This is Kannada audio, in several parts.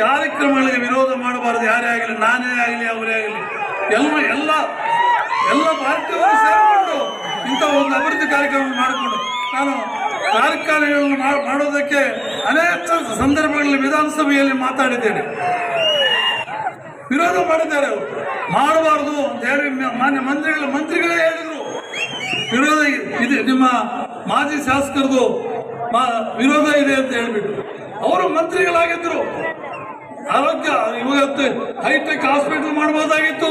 ಕಾರ್ಯಕ್ರಮಗಳಿಗೆ ವಿರೋಧ ಮಾಡಬಾರದು. ಯಾರೇ ಆಗಲಿ, ನಾನೇ ಆಗಲಿ, ಅವರೇ ಆಗಲಿ. ಎಲ್ಲ ಎಲ್ಲ ಎಲ್ಲ ಪಾರ್ಟಿಯವರು ಸೇರಿಕೊಂಡು ಇಂಥ ಒಂದು ಅಭಿವೃದ್ಧಿ ಕಾರ್ಯಕ್ರಮ ಮಾಡಿಕೊಂಡು ನಾನು ಕಾರ್ಯಕ್ರಮಗಳನ್ನು ಮಾಡೋದಕ್ಕೆ ಅನೇಕ ಸಂದರ್ಭಗಳಲ್ಲಿ ವಿಧಾನಸಭೆಯಲ್ಲಿ ಮಾತಾಡಿದ್ದೇನೆ. ವಿರೋಧ ಮಾಡಿದ್ದಾರೆ ಅವರು. ಮಾಡಬಾರದು ಅಂತ ಹೇಳಿ ಮಾನ್ಯ ಮಂತ್ರಿಗಳ, ಮಂತ್ರಿಗಳೇ ಹೇಳಿದರು. ವಿರೋಧ ಇದೆ. ನಿಮ್ಮ ಮಾಜಿ ಶಾಸಕರದು ವಿರೋಧ ಇದೆ ಅಂತ ಹೇಳ್ಬಿಟ್ಟು. ಅವರು ಮಂತ್ರಿಗಳಾಗಿದ್ದರು ಆರೋಗ್ಯ, ಇವತ್ತು ಹೈಟೆಕ್ ಹಾಸ್ಪಿಟಲ್ ಮಾಡ್ಬೋದಾಗಿತ್ತು.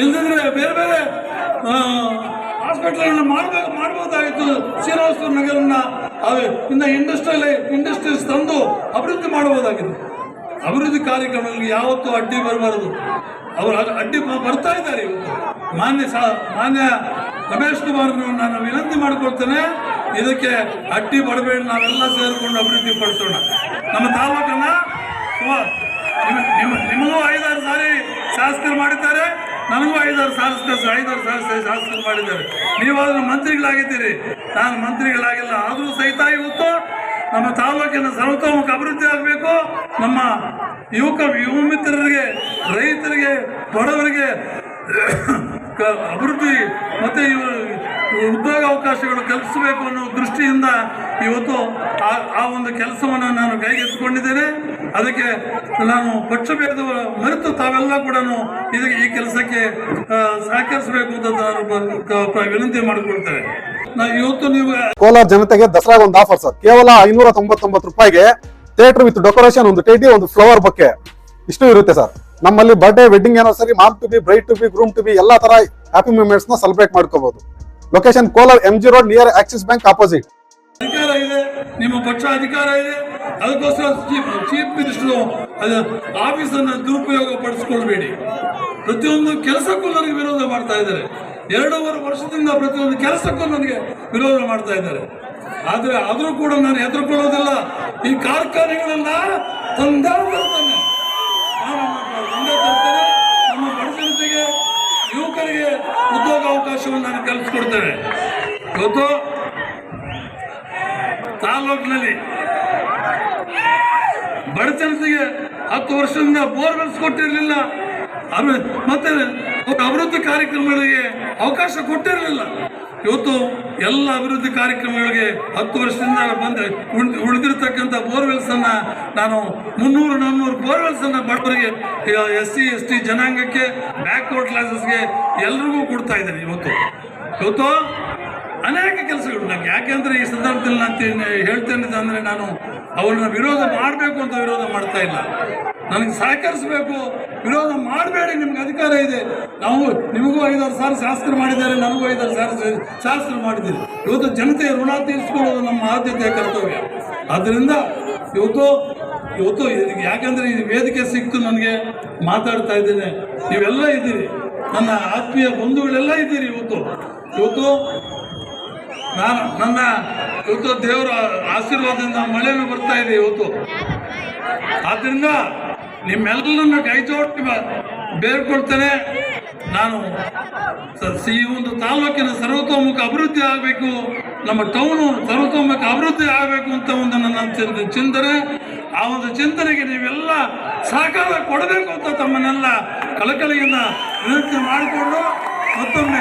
ಇಲ್ದಿದ್ರೆ ಬೇರೆ ಬೇರೆ ಹಾಸ್ಪಿಟಲ್ಗಳನ್ನ ಮಾಡಬೇಕು ಮಾಡಬಹುದಾಗಿತ್ತು ಶ್ರೀನಿವಾಸಪುರ ನಗರನ್ನ ಇನ್ನ ಇಂಡಸ್ಟ್ರಿಯಲ್ ಇಂಡಸ್ಟ್ರೀಸ್ ತಂದು ಅಭಿವೃದ್ಧಿ ಮಾಡಬಹುದಾಗಿತ್ತು ಅಭಿವೃದ್ಧಿ ಕಾರ್ಯಕ್ರಮಗಳಿಗೆ ಯಾವತ್ತೂ ಅಡ್ಡಿ ಬರಬಾರದು. ಅವರು ಅಡ್- ಅಡ್ಡಿ ಬರ್ತಾ ಇದ್ದಾರೆ ಇವತ್ತು ಮಾನ್ಯ ಸಾ ಮಾನ್ಯ ರಮೇಶ್ ಕುಮಾರ್ ನಾನು ವಿನಂತಿ ಮಾಡಿಕೊಳ್ತೇನೆ. ಇದಕ್ಕೆ ಅಡ್ಡಿ ಬಡಬೇಡಿ ನಾವೆಲ್ಲ ಸೇರಿಕೊಂಡು ಅಭಿವೃದ್ಧಿ ಪಡಿಸೋಣ. ನಮ್ಮ ತಾಲೂಕನ್ನ ನಿಮಗೂ ಐದಾರು ಸಾರಿ ಶಾಸಕರು ಮಾಡಿದ್ದಾರೆ, ನನಗೂ ಐದಾರು ಶಾಸಕರು ಐದಾರು ಶಾಸಕ ಶಾಸಕರು ಮಾಡಿದ್ದಾರೆ. ನೀವಾದರೂ ಮಂತ್ರಿಗಳಾಗಿದ್ದೀರಿ. ನಾನು ಮಂತ್ರಿಗಳಾಗಿಲ್ಲ, ಆದರೂ ಸಹಿತ ಇವತ್ತು ನಮ್ಮ ತಾಲೂಕಿನ ಸರ್ವತೋಮುಖ ಅಭಿವೃದ್ಧಿ ಆಗಬೇಕು. ನಮ್ಮ ಯುವಕ, ಯುವ ಮಿತ್ರರಿಗೆ, ರೈತರಿಗೆ, ಬಡವರಿಗೆ ಅಭಿವೃದ್ಧಿ ಮತ್ತು ಇವರು ಉದ್ಯೋಗ ಅವಕಾಶಗಳು ಕಲ್ಪಿಸಬೇಕು ಅನ್ನೋ ದೃಷ್ಟಿಯಿಂದ ಇವತ್ತು ಆ ಒಂದು ಕೆಲಸವನ್ನು ನಾನು ಕೈಗೆತ್ತಿಕೊಂಡಿದ್ದೇನೆ. ಅದಕ್ಕೆ ನಾನು ಪಕ್ಷಭೇದ ಮರೆತು ತಾವೆಲ್ಲ ಕೂಡ ಇದಕ್ಕೆ ಈ ಕೆಲಸಕ್ಕೆ ಸಹಕರಿಸಬೇಕು ಅಂತ ನಾನು ವಿನಂತಿ ಮಾಡಿಕೊಳ್ತೇನೆ. ಇವತ್ತು ನೀವು ಕೋಲಾರ ಜನತೆಗೆ ದಸರಾಗ ಒಂದು ಆಫರ್ ಸರ್. ಕೇವಲ ಐನೂರ ತೊಂಬತ್ತೊಂಬತ್ತು ರೂಪಾಯಿಗೆ ಥಿಯೇಟರ್ ವಿತ್ ಡೆಕೋರೇಷನ್ ಒಂದು ಟೇಟಿ ಒಂದು ಫ್ಲವರ್ ಬೊಕ್ಕೆ ಇಷ್ಟು ಇರುತ್ತೆ ಸರ್. ನಮ್ಮಲ್ಲಿ ಬರ್ಡೇ ವೆಡ್ಡಿಂಗ್ ಸರಿ mom to be bride to be groom to be ಎಲ್ಲಾ ತರ ಹ್ಯಾಪಿ ಮೂಮೆಂಟ್ಸ್ನ ಸೆಲೆಬ್ರೇಟ್ ಮಾಡ್ಕೋಬಹುದು location Kolar M G road near Axis bank opposite ಅಧಿಕಾರ ಇದೆ ನಿಮ್ಮ ಪಕ್ಷ ಅಧಿಕಾರ ಇದೆ. ಅದಕ್ಕೋಸ್ಕರ ಚೀಫ್ ಮಿನಿಸ್ಟರ್ ಅದು ಆಫೀಸನ್ನು ದುರುಪಯೋಗ ಪಡಿಸ್ಕೊಳ್ಬೇಡಿ ಪ್ರತಿಯೊಂದು ಕೆಲಸಕ್ಕೂ ನನಗೆ ವಿರೋಧ ಮಾಡ್ತಾ ಇದ್ದಾರೆ. ಎರಡೂವರೆ ವರ್ಷದಿಂದ ಪ್ರತಿಯೊಂದು ಕೆಲಸಕ್ಕೂ ನನಗೆ ವಿರೋಧ ಮಾಡ್ತಾ ಇದ್ದಾರೆ. ಆದರೆ ಆದರೂ ಕೂಡ ನಾನು ಹೆದರ್ಕೊಳ್ಳೋದಿಲ್ಲ. ಈ ಕಾರ್ಖಾನೆಗಳೆಲ್ಲ ತಂದೆ ತಂದೆ ನಮ್ಮ ಬಡ ಜನತೆಗೆ ಯುವಕರಿಗೆ ಉದ್ಯೋಗ ಅವಕಾಶವನ್ನು ನಾನು ಕಲ್ಪಿಸ್ಕೊಡ್ತೇನೆ. ಇವತ್ತು ತಾಲೂಕಿನಲ್ಲಿ ಬಡ ಜನತೆಗೆ ಹತ್ತು ವರ್ಷದಿಂದ ಬೋರ್ವೆಲ್ಸ್ ಕೊಟ್ಟಿರಲಿಲ್ಲ. ಮತ್ತೆ ಅಭಿವೃದ್ಧಿ ಕಾರ್ಯಕ್ರಮಗಳಿಗೆ ಅವಕಾಶ ಕೊಟ್ಟಿರಲಿಲ್ಲ. ಇವತ್ತು ಎಲ್ಲ ಅಭಿವೃದ್ಧಿ ಕಾರ್ಯಕ್ರಮಗಳಿಗೆ ಹತ್ತು ವರ್ಷದಿಂದ ಬಂದು ಬೋರ್ವೆಲ್ಸ್ ಅನ್ನ ನಾನು ಮುನ್ನೂರು, ನಾನ್ನೂರು ಬೋರ್ವೆಲ್ಸ್ ಅನ್ನ ಬಡವರಿಗೆ ಎಸ್ ಸಿ ಎಸ್ ಟಿ ಜನಾಂಗಕ್ಕೆ, ಬ್ಯಾಕ್ವರ್ಡ್ ಕ್ಲಾಸಸ್ಗೆ ಎಲ್ರಿಗೂ ಕೊಡ್ತಾ ಇದ್ದೇನೆ ಇವತ್ತು. ಇವತ್ತು ಅನೇಕ ಕೆಲಸಗಳು ನಂಗೆ ಯಾಕೆಂದ್ರೆ ಈ ಸಂದರ್ಭದಲ್ಲಿ ನಾನು ಹೇಳ್ತೇನೆ ಅಂದ್ರೆ ನಾನು ಅವ್ರನ್ನ ವಿರೋಧ ಮಾಡಬೇಕು ಅಂತ ವಿರೋಧ ಮಾಡ್ತಾ ಇಲ್ಲ. ನನಗೆ ಸಹಕರಿಸಬೇಕು. ವಿರೋಧ ಮಾಡಬೇಡಿ, ನಿಮ್ಗೆ ಅಧಿಕಾರ ಇದೆ. ನಾವು ನಿಮಗೂ ಐದಾರು ಸಾವಿರ ಶಾಸ್ತ್ರ ಮಾಡಿದ್ದಾರೆ ನನಗೂ ಐದಾರು ಸಾವಿರ ಶಾಸ್ತ್ರ ಮಾಡಿದ್ದೀರಿ. ಇವತ್ತು ಜನತೆಯ ಋಣ ತೀರಿಸ್ಕೊಳ್ಳೋದು ನಮ್ಮ ಆದ್ಯತೆಯ ಕರ್ತವ್ಯ. ಆದ್ದರಿಂದ ಇವತ್ತು ಇವತ್ತು ಯಾಕಂದ್ರೆ ಈ ವೇದಿಕೆ ಸಿಕ್ತು ನನಗೆ ಮಾತಾಡ್ತಾ ಇದ್ದೇನೆ. ನೀವೆಲ್ಲ ಇದ್ದೀರಿ. ನನ್ನ ಆತ್ಮೀಯ ಬಂಧುಗಳೆಲ್ಲ ಇದ್ದೀರಿ ಇವತ್ತು. ಇವತ್ತು ನಾನು ನನ್ನ ಇವತ್ತು ದೇವರ ಆಶೀರ್ವಾದದಿಂದ ಮಳೆನೂ ಬರ್ತಾ ಇದೆ ಇವತ್ತು. ಆದ್ರಿಂದ ನಿಮ್ಮೆಲ್ಲರನ್ನ ಕೈ ಜೋಡಿ ಬ- ಬೇಡ್ಕೊಳ್ತೇನೆ. ನಾನು ಈ ಒಂದು ತಾಲೂಕಿನ ಸರ್ವತೋಮುಖ ಅಭಿವೃದ್ಧಿ ಆಗಬೇಕು, ನಮ್ಮ ಟೌನು ಸರ್ವತೋಮುಖ ಅಭಿವೃದ್ಧಿ ಆಗಬೇಕು ಅಂತ ಒಂದು ನನ್ನ ಚಿಂತ- ಚಿಂತನೆ. ಆ ಒಂದು ಚಿಂತನೆಗೆ ನೀವೆಲ್ಲ ಸಹಕಾರ ಕೊಡಬೇಕು ಅಂತ ತಮ್ಮನ್ನೆಲ್ಲ ಕಳಕಳಿಯನ್ನ ವಿನಂತಿ ಮಾಡಿಕೊಂಡು ಮತ್ತೊಮ್ಮೆ